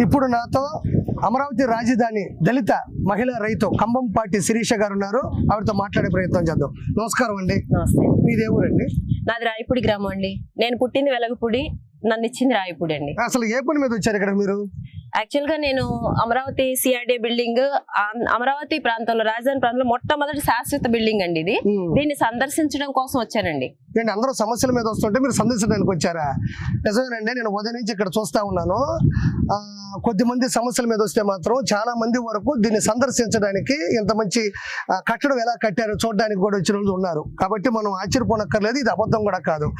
ఇప్పుడు నాతో అమరావతి రాజధాని దళిత మహిళా రైతు కంబంపాటి శిరీష గారు ఉన్నారు. ఆవిడతో మాట్లాడే ప్రయత్నం చేద్దాం. నమస్కారం అండి. మీది ఊరండి నాది రాయపూడి గ్రామం అండి. నేను పుట్టింది వెలగపూడి నన్ను ఇచ్చింది రాయపూడి అండి. అసలు ఏ పని మీద వచ్చారు ఇక్కడ మీరు? యాక్చువల్గా నేను అమరావతి సిఆర్డీ బిల్డింగ్ అమరావతి ప్రాంతంలో రాజధాని ప్రాంతంలో మొట్టమొదటి శాశ్వత బిల్డింగ్ అండి ఇది. దీన్ని సందర్శించడం కోసం వచ్చానండి. ఏంటి అందరూ సమస్యల మీద వస్తుంటే మీరు సందర్శించడానికి వచ్చారా? నిజమేనండి నేను ఉదయం నుంచి ఇక్కడ చూస్తా ఉన్నాను. ఆ, కొద్ది మంది సమస్యల మీద వస్తే మాత్రం చాలా మంది వరకు దీన్ని సందర్శించడానికి ఇంత మంచి కట్టడం ఎలా కట్టారో చూడడానికి కూడా వచ్చిన వాళ్ళు ఉన్నారు. కాబట్టి మనం ఆశ్చర్యపోనక్కర్లేదు ఇది అబద్ధం కూడా కాదు.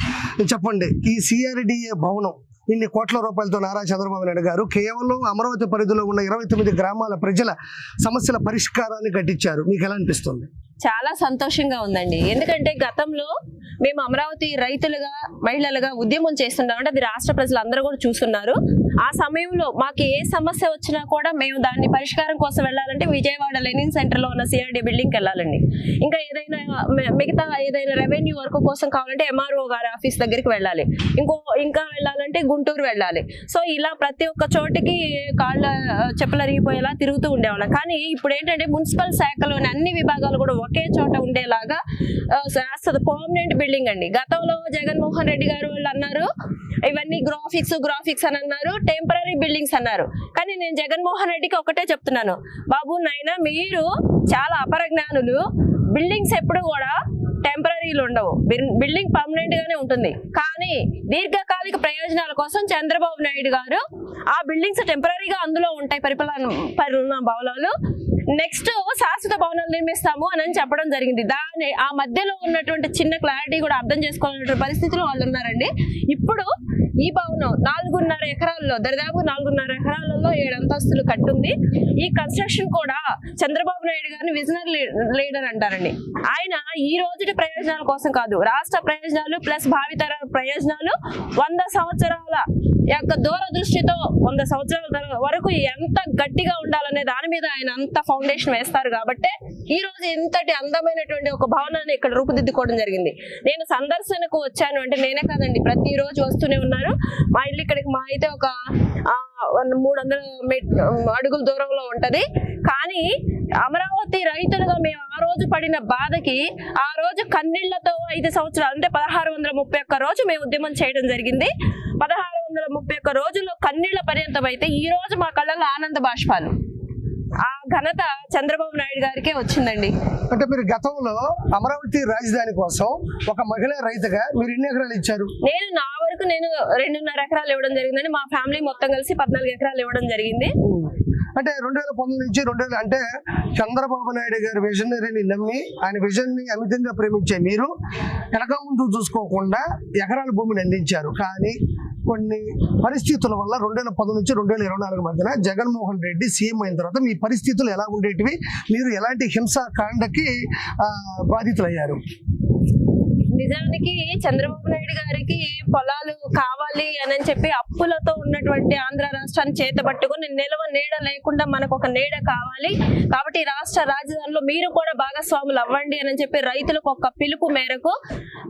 చెప్పండి ఈ సిఆర్డిఏ భవనం ఇన్ని కోట్ల రూపాయలతో నారా చంద్రబాబు నాయుడు గారు కేవలం అమరావతి పరిధిలో ఉన్న ఇరవై తొమ్మిది గ్రామాల ప్రజల సమస్యల పరిష్కారాన్ని కట్టించారు. మీకు ఎలా అనిపిస్తుంది? చాలా సంతోషంగా ఉందండి. ఎందుకంటే గతంలో మేము అమరావతి రైతులుగా మహిళలుగా ఉద్యమం చేస్తున్నాం అంటే అది రాష్ట్ర ప్రజలు అందరూ కూడా చూస్తున్నారు. ఆ సమయంలో మాకు ఏ సమస్య వచ్చినా కూడా మేము దాన్ని పరిష్కారం కోసం వెళ్ళాలంటే విజయవాడ లెనిన్ సెంటర్లో ఉన్న సిఆర్డీ బిల్డింగ్కి వెళ్ళాలండి. ఇంకా ఏదైనా మిగతా ఏదైనా రెవెన్యూ వర్క్ కోసం కావాలంటే ఎంఆర్ఓ గారి ఆఫీస్ దగ్గరికి వెళ్ళాలి. ఇంకో ఇంకా వెళ్ళాలంటే గుంటూరు వెళ్ళాలి. సో ఇలా ప్రతి ఒక్క చోటికి కాళ్ళ చెప్పులు అరిగిపోయేలా తిరుగుతూ ఉండేవాళ్ళం. కానీ ఇప్పుడు ఏంటంటే మున్సిపల్ శాఖలోని అన్ని విభాగాలు కూడా ఒకే చోట ఉండేలాగా శాశ్వత పర్మనెంట్ బిల్డింగ్ అండి. గతంలో జగన్మోహన్ రెడ్డి గారు వాళ్ళు అన్నారు ఇవన్నీ గ్రాఫిక్స్ గ్రాఫిక్స్ అని అన్నారు టెంపరీ బిల్డింగ్స్ అన్నారు. కానీ నేను జగన్మోహన్ రెడ్డికి ఒకటే చెప్తున్నాను. బాబు నాయనా మీరు చాలా అపరజ్ఞానులు. బిల్డింగ్స్ ఎప్పుడు కూడా టెంపరీలు ఉండవు. బిల్- బిల్డింగ్ పర్మనెంట్ గానే ఉంటుంది. కానీ దీర్ఘకాలిక ప్రయోజనాల కోసం చంద్రబాబు నాయుడు గారు ఆ బిల్డింగ్స్ టెంపరీగా అందులో ఉంటాయి. పరిపాలన పరిపాలన భవనాలు. నెక్స్ట్ శాశ్వత భవనాలు నిర్మిస్తాము అని చెప్పడం జరిగింది. దాని ఆ మధ్యలో ఉన్నటువంటి చిన్న క్లారిటీ కూడా అర్థం చేసుకోవాలన్నటువంటి పరిస్థితిలో వాళ్ళు ఉన్నారండి. ఇప్పుడు ఈ భవనం నాలుగున్నర ఎకరాల్లో దరిదాపు నాలుగున్నర ఎకరాలలో ఏడు అంతస్తులు కట్టుంది. ఈ కన్స్ట్రక్షన్ కూడా చంద్రబాబు నాయుడు గారిని విజనరీ లీడర్ అంటారండి. ఆయన ఈ రోజుటి ప్రయోజనాల కోసం కాదు రాష్ట్ర ప్రయోజనాలు ప్లస్ భావితర ప్రయోజనాలు వంద సంవత్సరాల యొక్క దూరదృష్టితో వంద సంవత్సరాల వరకు ఎంత గట్టిగా ఉండాలనే దాని మీద ఆయన అంత ఫౌండేషన్ వేస్తారు కాబట్టి ఈ రోజు ఇంతటి అందమైనటువంటి ఒక భవనాన్ని ఇక్కడ రూపుదిద్దుకోవడం జరిగింది. నేను సందర్శనకు వచ్చాను అంటే నేనే కాదండి ప్రతిరోజు వస్తూనే ఉన్నాను. మా ఇల్లు ఇక్కడికి మా అయితే ఒక మూడు వందల అడుగుల దూరంలో ఉంటది. కానీ అమరావతి రైతులుగా మేము ఆ రోజు పడిన బాధకి ఆ రోజు కన్నీళ్ళతో ఐదు సంవత్సరాలు అంటే పదహారు వందల ముప్పై ఒక్క రోజు మేము ఉద్యమం చేయడం జరిగింది. పదహారు వందల ముప్పై ఒక్క రోజుల్లో కన్నీళ్ళ పర్యంతం అయితే ఈ రోజు మా కళ్ళల్లో ఆనంద బాష్పాలు. ఆ ఘనత చంద్రబాబు నాయుడు గారికే వచ్చిందండి. అంటే మీరు గతంలో అమరావతి రాజధాని కోసం ఒక మహిళా రైతుగా మీరు ఎన్ని ఎకరాలు ఇచ్చారు? నేను నా వరకు నేను రెండున్నర ఎకరాలు ఇవ్వడం జరిగిందండి. మా ఫ్యామిలీ మొత్తం కలిసి పద్నాలుగు ఎకరాలు ఇవ్వడం జరిగింది. అంటే రెండు వేల పంతొమ్మిది నుంచి రెండు వేల అంటే చంద్రబాబు నాయుడు గారి విజనరీని నమ్మి ఆయన విజన్ని అమితంగా ప్రేమించే మీరు వెనక ముందు చూసుకోకుండా ఎకరాల భూమిని అందించారు. కానీ కొన్ని పరిస్థితుల వల్ల రెండు వేల పది నుంచి రెండు వేల ఇరవై నాలుగు మధ్యన జగన్మోహన్ రెడ్డి సీఎం అయిన తర్వాత మీ పరిస్థితులు ఎలా ఉండేటివి? మీరు ఎలాంటి హింసాకాండకి కాండకి బాధితులయ్యారు? నిజానికి చంద్రబాబు నాయుడు గారికి పొలాలు కావాలి అని చెప్పి అప్పులతో ఉన్నటువంటి ఆంధ్ర రాష్ట్రాన్ని చేతబట్టుకుని నిలవ నీడ లేకుండా మనకు ఒక నీడ కావాలి. కాబట్టి రాష్ట్ర రాజధానిలో మీరు కూడా భాగస్వాములు అవ్వండి అని చెప్పి రైతులకు ఒక పిలుపు మేరకు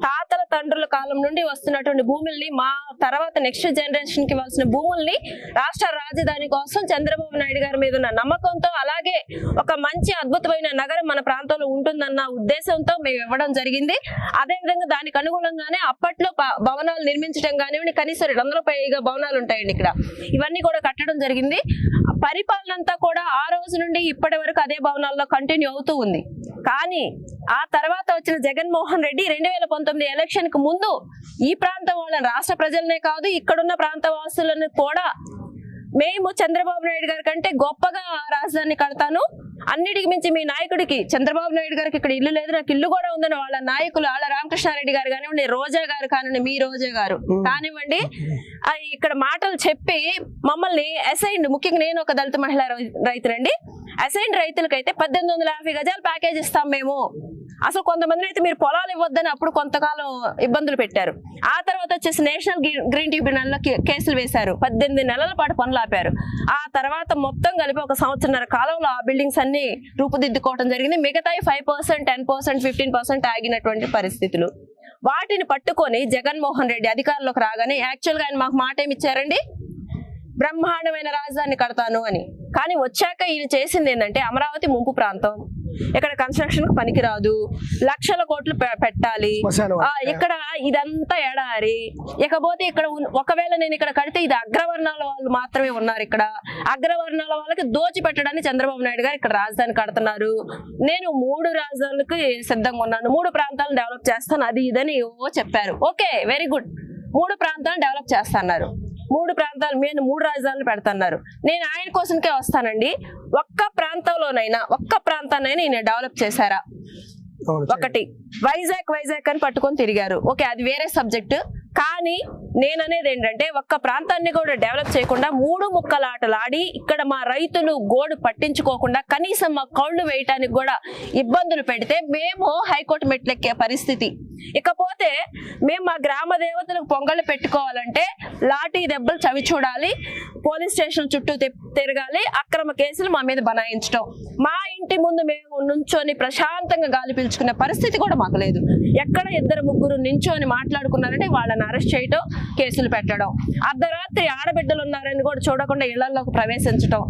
తాతల తండ్రుల కాలం నుండి వస్తున్నటువంటి భూముల్ని మా తర్వాత నెక్స్ట్ జనరేషన్కి ఇవ్వాల్సిన భూముల్ని రాష్ట్ర రాజధాని కోసం చంద్రబాబు నాయుడు గారి మీద ఉన్న నమ్మకంతో అలాగే ఒక మంచి అద్భుతమైన నగరం మన ప్రాంతంలో ఉంటుందన్న ఉద్దేశంతో మేము ఇవ్వడం జరిగింది. అదే విధంగా దానికి అనుగుణంగానే అప్పట్లో భవనాలు నిర్మించడం కానివ్వండి కనీసం రెండు వందల పైగా భవనాలు ఉంటాయండి ఇక్కడ. ఇవన్నీ కూడా కట్టడం జరిగింది. పరిపాలన అంతా కూడా ఆ రోజు నుండి ఇప్పటి వరకు అదే భవనాల్లో కంటిన్యూ అవుతూ ఉంది. కానీ ఆ తర్వాత వచ్చిన జగన్మోహన్ రెడ్డి రెండు వేల పంతొమ్మిది ఎలక్షన్కు ముందు ఈ ప్రాంతం వాళ్ళని రాష్ట్ర ప్రజలనే కాదు ఇక్కడున్న ప్రాంత వాసులను కూడా మేము చంద్రబాబు నాయుడు గారి కంటే గొప్పగా రాజధాని కడతాను. అన్నిటికి మించి మీ నాయకుడికి చంద్రబాబు నాయుడు గారికి ఇక్కడ ఇల్లు లేదు నాకు ఇల్లు కూడా ఉందని వాళ్ళ నాయకులు ఆళ్ళ రామకృష్ణారెడ్డి గారు కానివ్వండి రోజా గారు కానివ్వండి మీ రోజా గారు కానివ్వండి ఇక్కడ మాటలు చెప్పి మమ్మల్ని అసైన్ ముఖ్యంగా నేను ఒక దళిత మహిళా రైతులండి అసైన్ రైతులకైతే పద్దెనిమిది వందల యాభై గజాలు ప్యాకేజ్ ఇస్తాం మేము. అసలు కొంతమంది అయితే మీరు పొలాలు ఇవ్వద్దని అప్పుడు కొంతకాలం ఇబ్బందులు పెట్టారు. ఆ తర్వాత వచ్చేసి నేషనల్ గ్రీన్ ట్రిబ్యునల్లో కేసులు వేశారు. పద్దెనిమిది నెలల పాటు పనులు ఆపారు. ఆ తర్వాత మొత్తం కలిపి ఒక సంవత్సరన్నర కాలంలో ఆ బిల్డింగ్స్ అన్ని రూపుదిద్దుకోవడం జరిగింది. మిగతా five percent ten percent fifteen percent ఆగినటువంటి పరిస్థితులు. వాటిని పట్టుకొని జగన్మోహన్ రెడ్డి అధికారంలోకి రాగానే యాక్చువల్గా ఆయన మాకు మాట ఏమి ఇచ్చారండి? బ్రహ్మాండమైన రాజధాని కడతాను అని. కానీ వచ్చాక ఈయన చేసింది ఏంటంటే అమరావతి ముంపు ప్రాంతం. ఇక్కడ కన్స్ట్రక్షన్ పనికిరాదు. లక్షల కోట్లు పెట్టాలి. ఇక్కడ ఇదంతా ఎడారి. ఇకపోతే ఇక్కడ ఒకవేళ నేను ఇక్కడ కడితే ఇది అగ్రవర్ణాల వాళ్ళు మాత్రమే ఉన్నారు ఇక్కడ. అగ్రవర్ణాల వాళ్ళకి దోచి పెట్టడానికి చంద్రబాబు నాయుడు గారు ఇక్కడ రాజధాని కడుతున్నారు. నేను మూడు రాజధానులకు సిద్ధంగా ఉన్నాను. మూడు ప్రాంతాలను డెవలప్ చేస్తాను. అది ఇదని ఓ చెప్పారు. ఓకే వెరీ గుడ్ మూడు ప్రాంతాలను డెవలప్ చేస్తున్నారు. మూడు ప్రాంతాలు నేను మూడు రాజధానులు పెడుతున్నారు. నేను ఆయన కోసంకే వస్తానండి. ఒక్క ప్రాంతంలోనైనా ఒక్క ప్రాంతాన్నైనా ఈయన డెవలప్ చేశారా. ఒకటి. వైజాగ్ వైజాగ్ అని పట్టుకొని తిరిగారు. ఓకే అది వేరే సబ్జెక్ట్. కానీ నేను అనేది ఏంటంటే ఒక్క ప్రాంతాన్ని కూడా డెవలప్ చేయకుండా మూడు ముక్కలాటలాడి ఇక్కడ మా రైతులు గోడు పట్టించుకోకుండా కనీసం మా కౌళ్ళు వేయటానికి కూడా ఇబ్బందులు పెడితే మేము హైకోర్టు మెట్లెక్కే పరిస్థితి. ఇకపోతే మేము మా గ్రామ దేవతలకు పొంగళ్ళు పెట్టుకోవాలంటే లాఠీ దెబ్బలు చవి చూడాలి పోలీస్ స్టేషన్ చుట్టూ తిరగాలి అక్రమ కేసులు మా మీద బనాయించడం మా ఇంటి ముందు మేము నుంచొని ప్రశాంతంగా గాలి పీల్చుకునే పరిస్థితి కూడా మాకు లేదు. ఎక్కడ ఇద్దరు ముగ్గురు నించొని మాట్లాడుకున్నారంటే వాళ్ళని అరెస్ట్ చేయటం కేసులు పెట్టడం. అర్ధరాత్రి ఆడబిడ్డలు ఉన్నారని కూడా చూడకుండా ఇళ్ళలోకి ప్రవేశించడం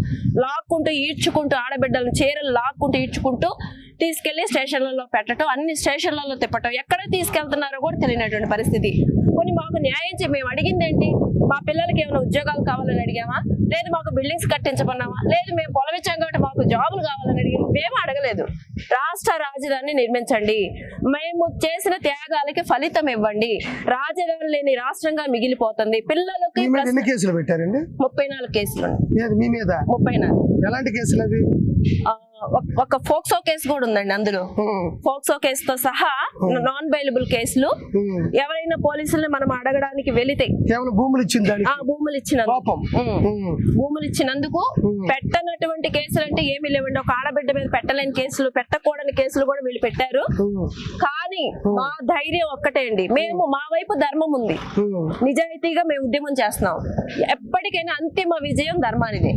లాక్కుంటూ ఈడ్చుకుంటూ ఆడబిడ్డలను చీరలు లాక్కుంటూ ఈడ్చుకుంటూ తీసుకెళ్ళి స్టేషన్లలో పెట్టడం అన్ని స్టేషన్లలో తిప్పటం ఎక్కడ తీసుకెళ్తున్నారో కూడా తెలియనటువంటి పరిస్థితి. కొన్ని మాకు న్యాయం మేము అడిగింది ఏంటి మా పిల్లలకి ఏమైనా ఉద్యోగాలు కావాలని అడిగామా? లేదు మాకు బిల్డింగ్స్ కట్టించమన్నామా? లేదు మేము పొలం ఇచ్చాం కాబట్టి మాకు జాబులు కావాలని అడిగాము? మేము అడగలేదు. రాష్ట్ర రాజధాని నిర్మించండి. మేము చేసిన త్యాగాలకి ఫలితం ఇవ్వండి. రాజధాని లేని రాష్ట్రంగా మిగిలిపోతుంది. పిల్లలకి ఎన్ని కేసులు పెట్టారండి? ముప్పై నాలుగు కేసులు మీ మీద? ముప్పై నాలుగు. ఎలాంటి కేసులు అవి? ఒక- ఫోక్సో కేసు కూడా ఉందండి అందులో. ఫోక్సో కేసుతో సహా నాన్ బైలబుల్ కేసులు. ఎవరైనా పోలీసుల్ని మనం అడగడానికి వెళితే కేవలం భూములు ఇచ్చిన భూములు ఇచ్చినందుకు. భూములు. పెట్టనటువంటి కేసులు అంటే ఏమీ లేవండి. ఒక ఆడబిడ్డ మీద పెట్టలేని కేసులు పెట్టకూడని కేసులు కూడా వీళ్ళు పెట్టారు. ఉమ్, కానీ మా ధైర్యం ఒక్కటే అండి. మేము మా వైపు ధర్మం ఉంది. నిజాయితీగా మేము ఉద్యమం చేస్తున్నాం. ఎప్పటికైనా అంతిమ విజయం ధర్మానిదే.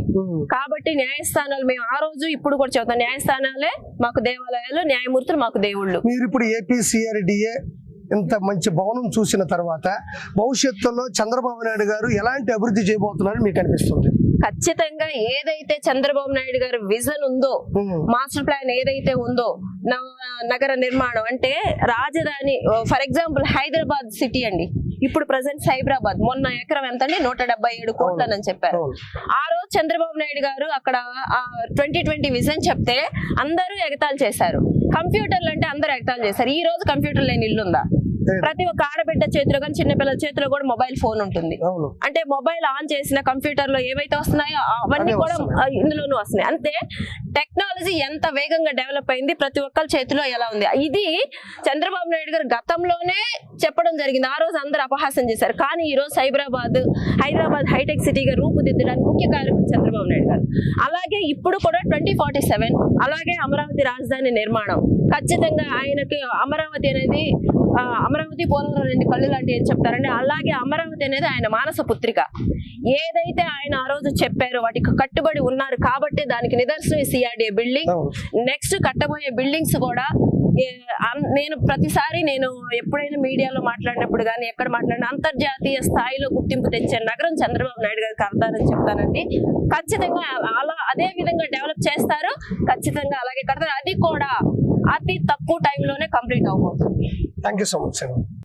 కాబట్టి న్యాయస్థానాలు మేము ఆ రోజు ఇప్పుడు కూడా చెబుతాం. న్యాయస్థానాలే మాకు దేవాలయాలు న్యాయమూర్తులు మాకు దేవుళ్ళు. మీరు ఇప్పుడు ఏపీసీఆర్డిఏ ఇంత మంచి భవనం చూసిన తర్వాత భవిష్యత్తులో చంద్రబాబు నాయుడు గారు ఎలాంటి అభివృద్ధి చేయబోతున్నారని మీకు అనిపిస్తుంది? ఖచ్చితంగా ఏదైతే చంద్రబాబు నాయుడు గారి విజన్ ఉందో మాస్టర్ ప్లాన్ ఏదైతే ఉందో నగర నిర్మాణం అంటే రాజధాని ఫర్ ఎగ్జాంపుల్ హైదరాబాద్ సిటీ అండి. ఇప్పుడు ప్రజెంట్ సైబరాబాద్. మొన్న ఎకరం ఎంత అండి నూట డెబ్బై ఏడు కోట్లని చెప్పారు. ఆ రోజు చంద్రబాబు నాయుడు గారు అక్కడ ట్వంటీ ట్వంటీ విజన్ చెప్తే అందరూ ఎగతాళి చేశారు. కంప్యూటర్లు అంటే అందరూ ఎగతాళి చేశారు. ఈ రోజు కంప్యూటర్ లేని ఇల్లు ఉందా లేదు. ప్రతి ఒక్క ఆడబిడ్డ చేతిలో కానీ చిన్నపిల్లల చేతిలో కూడా మొబైల్ ఫోన్ ఉంటుంది. అంటే మొబైల్ ఆన్ చేసిన కంప్యూటర్లో ఏవైతే వస్తున్నాయో అవన్నీ అవే కూడా ఇందులోనూ వస్తున్నాయి. అంతే టెక్నాలజీ ఎంత వేగంగా డెవలప్ అయింది ప్రతి ఒక్కరి చేతిలో ఎలా ఉంది? ఇది చంద్రబాబు నాయుడు గారు గతంలోనే చెప్పడం జరిగింది. ఆ రోజు అందరూ అపహాస్యం చేశారు. కానీ ఈ రోజు సైబరాబాద్ హైదరాబాద్ హైటెక్ సిటీగా రూపుదిద్దడానికి ముఖ్య కారణం చంద్రబాబు నాయుడు గారు. అలాగే ఇప్పుడు కూడా ట్వంటీ ఫార్టీ సెవెన్ అలాగే అమరావతి రాజధాని నిర్మాణం. ఖచ్చితంగా ఆయనకి అమరావతి అనేది అమరావతి పోలవరం రెండు కళ్ళు లాంటి ఏం చెప్తారంటే అలాగే అమరావతి అనేది ఆయన మానస పుత్రిక. ఏదైతే ఆయన ఆ రోజు చెప్పారో వాటికి కట్టుబడి ఉన్నారు కాబట్టి దానికి నిదర్శనం సిఆర్డీఏ బిల్డింగ్. నెక్స్ట్ కట్టబోయే బిల్డింగ్స్ కూడా నేను ప్రతిసారి నేను ఎప్పుడైనా మీడియాలో మాట్లాడినప్పుడు కానీ ఎక్కడ మాట్లాడినా అంతర్జాతీయ స్థాయిలో గుర్తింపు తెచ్చే నగరం చంద్రబాబు నాయుడు గారికి కడతారని చెప్తానండి. ఖచ్చితంగా అలా అదే విధంగా డెవలప్ చేస్తారు. ఖచ్చితంగా అలాగే కడతారు. అది కూడా అతి తక్కువ టైంలోనే కంప్లీట్ అవబోతుంది thank you so much sir